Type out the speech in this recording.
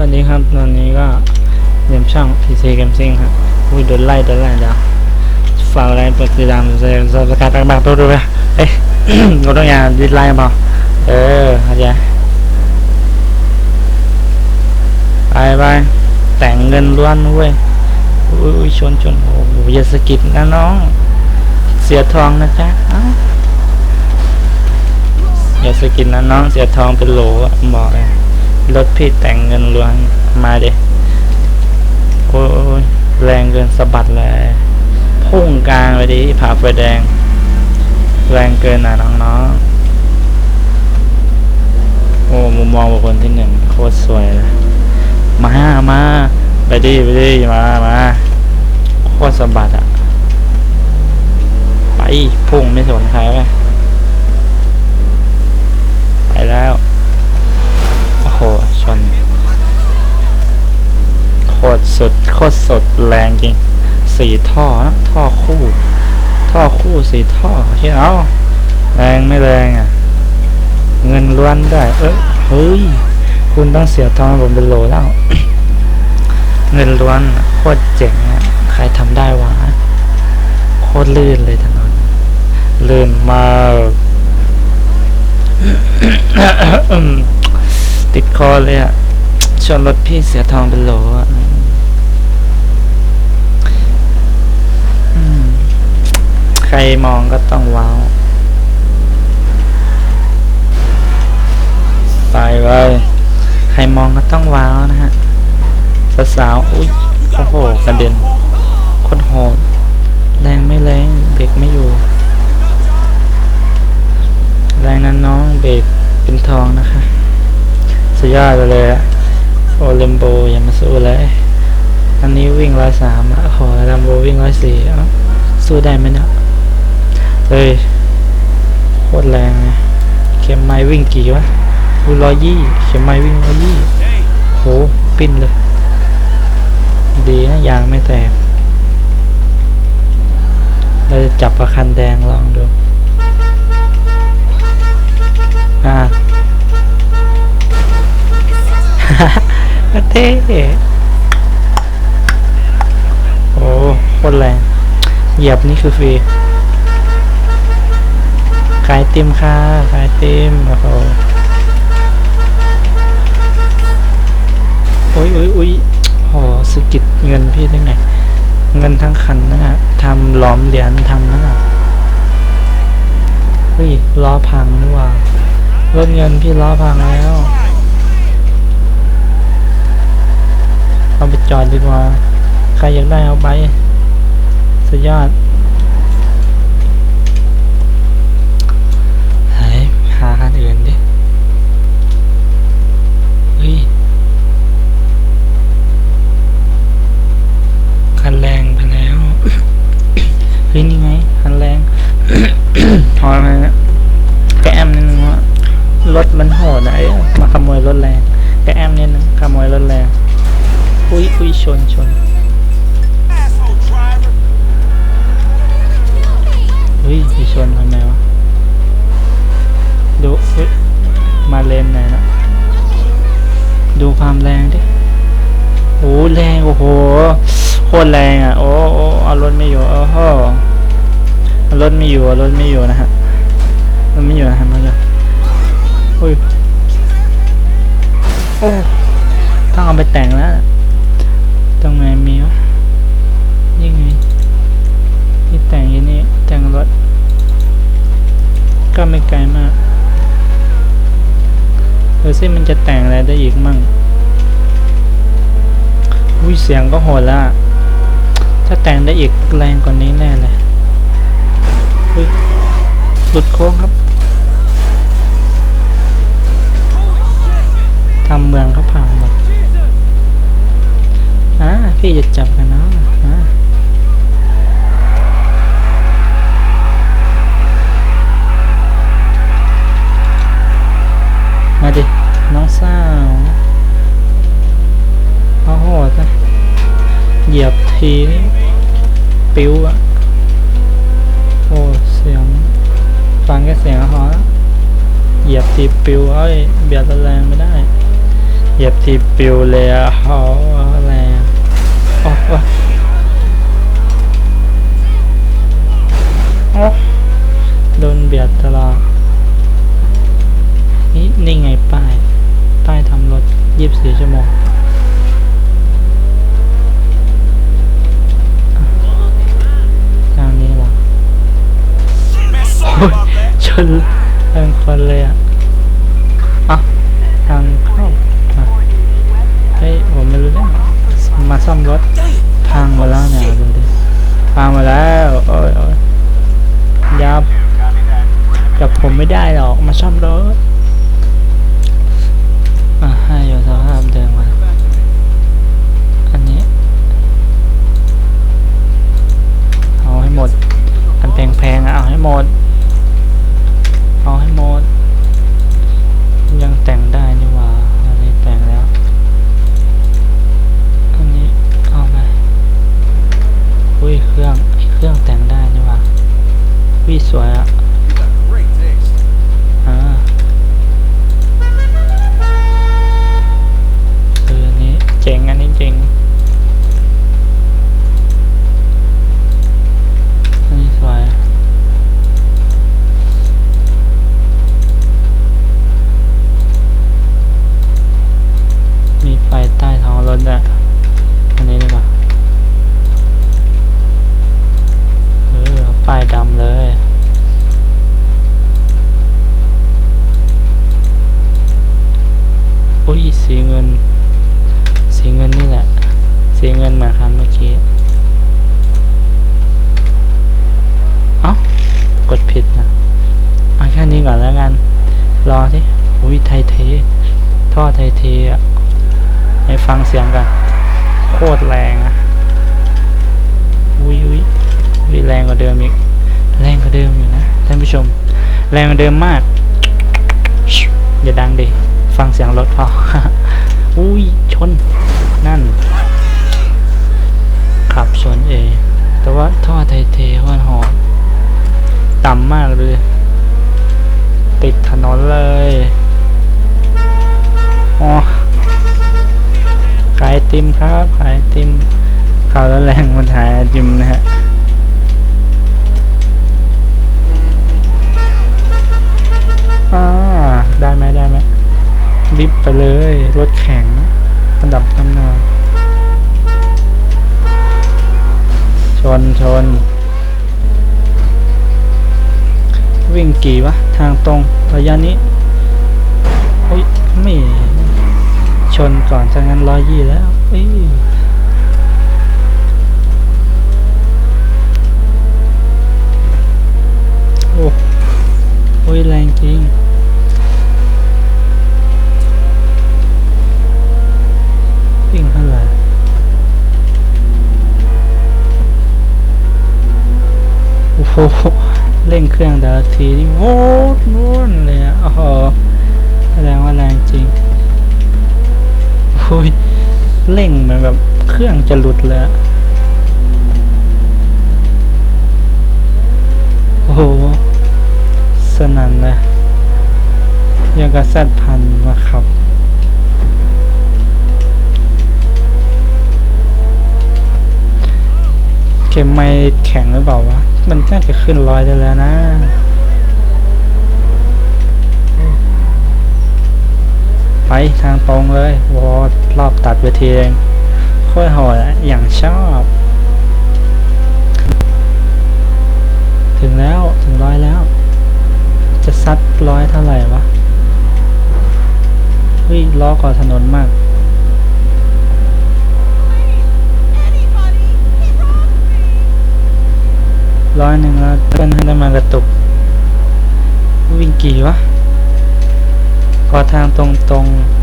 วัสดีครับตอนนี้ก็เรียมช่อง PC Game Sing ครับอุ้ยโดนไล่โดนไล่เดี๋ยวฝากอะไรกดติดตามเซฟสกัดต่างๆตัวดูไปเอ้ยก็ต้องอย่าดิไลน์เปล่าเออเข้าใจไปไปแต่งเงินล้วนเว้ยอุ้ยชนชนโอ้โหอย่าสกิดนะน้อง เสียทองนะจ๊ะเอ้าอย่าสกิดนะน้องเสียทองเป็นโหลอะบอกเลย รถพี่แต่งเงินล้วนมาเด็โอ้ยแรงเกินสะบัดเลยพุ่งกลางไปดิผ่าไฟแดง แรงเกินอะน้องๆโอ้มุมมองบุคคลที่หนึ่งโคตรสวยเลยมามาไปดิไปดิมามาโคตรสะบัดอะไปพุ่งไม่สนใครไปไปแล้ว โอ้โห ชน โคตรสุด โคตรสดแรงจริงสี่ท่อนะท่อคู่ ท่อคู่สี่ท่อเชี่ยเอาแรงไม่แรงอะ เงินล้วนได้ เอ้ยเฮ้ย คุณต้องเสียทองผมเป็นโหลแล้ว เงินล้วนโคตรเจ๋งอะใครทำได้วะโคตรลื่นเลยถนนลื่นมากติดคอเลยอะชนรถพี่เสียทองเป็นโหลอะอืม ใครมองก็ต้องว้าวไปไว้ยใครมองก็ต้องว้าวนะฮะสาวๆอุ้ยโอ้โหกระเด็นคนโหดแรงไม่แรงเบรกไม่อยู่ แรงนั้นน้องเบรกเป็นทองนะคะสุดยอดไปเลยอะโอเลมโบอย่ามาสู้เลยอันนี้วิ่งร้อยสามอะโอ้โหลัมโบวิ่งร้อยสี่สู้ได้ไหมเนี่ย เฮ้ยโคตรแรงเลยเข็มไม้วิ่งกี่วะอูร้อยยี่เข็มไม้วิ่งร้อยยี่โหปิ้นเลย ดีนะยางไม่แตกเราจะจับประคันแดงลองดูอ่าเท่โอ้โคตรแรงเหยียบนี่คือฟรี ขายติมค่ะ ขายติมโอ้โหโอ้ยโอ้ยโอ้ยโหสะกิดเงินพี่ได้ไงเงินทั้งคันนะฮะทำหลอมเหรียญทำนะเฮ้ยล้อพังนี่หว่ารถเงินพี่ล้อพังแล้วเอาไปจอดดีกว่า ใครอยากได้เอาไป สุดยอดเฮ้ย หาคันอื่นดิเฮ้ยคันแรงไปแล้วเฮ้ยนี่ไงคันแรงพอไหมเนี่ยแกแอมนิดนึงว่ารถมันโหดอะไอ้มาขโมยรถแรงแกแอมนิดนึงขโมยรถแรงอุ้ยอุ้ยชนชนเฮ้ยไปชนทำไมวะ ตรแรงอะโอ้โอ้เอารถไม่อยู่โอ้โหเอารถไม่อยู่เอารถไม่อยู่นะฮะรถไม่อยู่นะฮะมันเลยอุ้ยโอ้ต้องเอาไปแต่งแล้วตรงไหนมีวะยังไงที่แต่งอยี่นี่แต่งรถก็ไม่ไกลมากเออซิมันจะแต่งอะไรได้อีกมั่งอุ้ยเสียงก็โหดแล้วอะ ถ้าแต่งได้อีกแรงกว่านี้แน่เลยหลุดโค้งครับทำเมืองเขาพังหมดอ่าพี่จะจับกันนะ ทีนี่ปิ้วอะโอ้เสียง ฟังแค่เสียงก็พอเหยียบทีปิ้วเอ้ยเบียดแรงไม่ได้ เหยียบทีปิวเลยอะโอ้แรงอ๋อ้โอ้โดนเบียดตลอดนี่นี่ไงป้าย ป้ายทำรถยี่สิบสี่ชั่วโมง ทางนี้เหรอ Man, sorry about that. ชนทางคนเลยอะอะทางเข้าอะเฮ้ยผมไม่รู้เรื่องมาซ่อมรถพังมาแล้วเนี่ยดูดิพังมาแล้วโอ้ยโอ้ยยับจับผมไม่ได้หรอกมาซ่อมรถ อะ ให้อยู่สภาพเดิมมา อันนี้ เอาให้หมด อันแพงๆอะเอาให้หมด เอาให้หมด ยังแต่งได้นี่หว่า อันนี้แต่งแล้ว อันนี้เอาไปอุ้ยเค รื่องเครื่องแต่งได้นี่ว่าวิสวยอะ You got great taste. อ่าเอออันนี้เจ๋งอันนี้เจ๋งอันนี้สวย มีไฟใต้ท้องรถด้วยอันนี้ดีกว่าเออเอาป้ายดำเลย อุ้ย สีเงิน สีเงินนี่แหละ สีเงินมือนคันเมื่อกี้เอ้ากดผิดนะเอาแค่นี้ก่อนแล้วกัน รอทีอุ้ยไทยเทท่อไทยเทอะให้ฟังเสียงกัน โคตรแรงอะอุ้ยอุ้ยอุ้ยแรงกว่าเดิมอีก แรงกว่าเดิมอยู่นะท่านผู้ชม แรงกว่าเดิมมากอย่าดังดิ ฟังเสียงรถพออุ้ยชน นั่น ขับชนเอง แต่ว่าท่อไทยเทโคตรหอมต่ำมากเลย ติดถนนเลยอ๋อขายติมครับขายติมข่าวแล้วแรงมันขายไอติมนะฮะอ่าได้ไหมได้ไหม ริบไปเลย รถแข็งระดับตำนานชนชน วิ่งกี่วะ ทางตรงระยะนี้ เฮ้ย ไม่ ชนก่อนจากนั้นร้อยยี่แล้วเอ้ยโอ้โอ้ยแรงจริง วิ่งเท่าไหร่ โอ้โหเร่งเครื่องแต่ละทีนี่โวดนู่นเลยอะโอ้โหแสดงว่าแรงจริงโอ้ยเร่งเหมือนแบบเครื่องจะหลุดเลยโอ้โห สนั่นเลยยังกับสัตว์พันมาขับเขมไม่แข็งหรือเปล่าวะ มันน่าจะขึ้นร้อยได้แล้วนะ ไปทางตรงเลยวอรอบตัดเวทีเองค่อยหอะอย่างชอบ ถึงแล้วถึงร้อยแล้ว จะซัดร้อยเท่าไหร่วะเฮ้ยล้อก่อถนนมาก ร้อยหนึ่งแล้วเพื่อนให้ได้มากระตุก วิ่งกี่วะ ขอทางตรงตรงๆ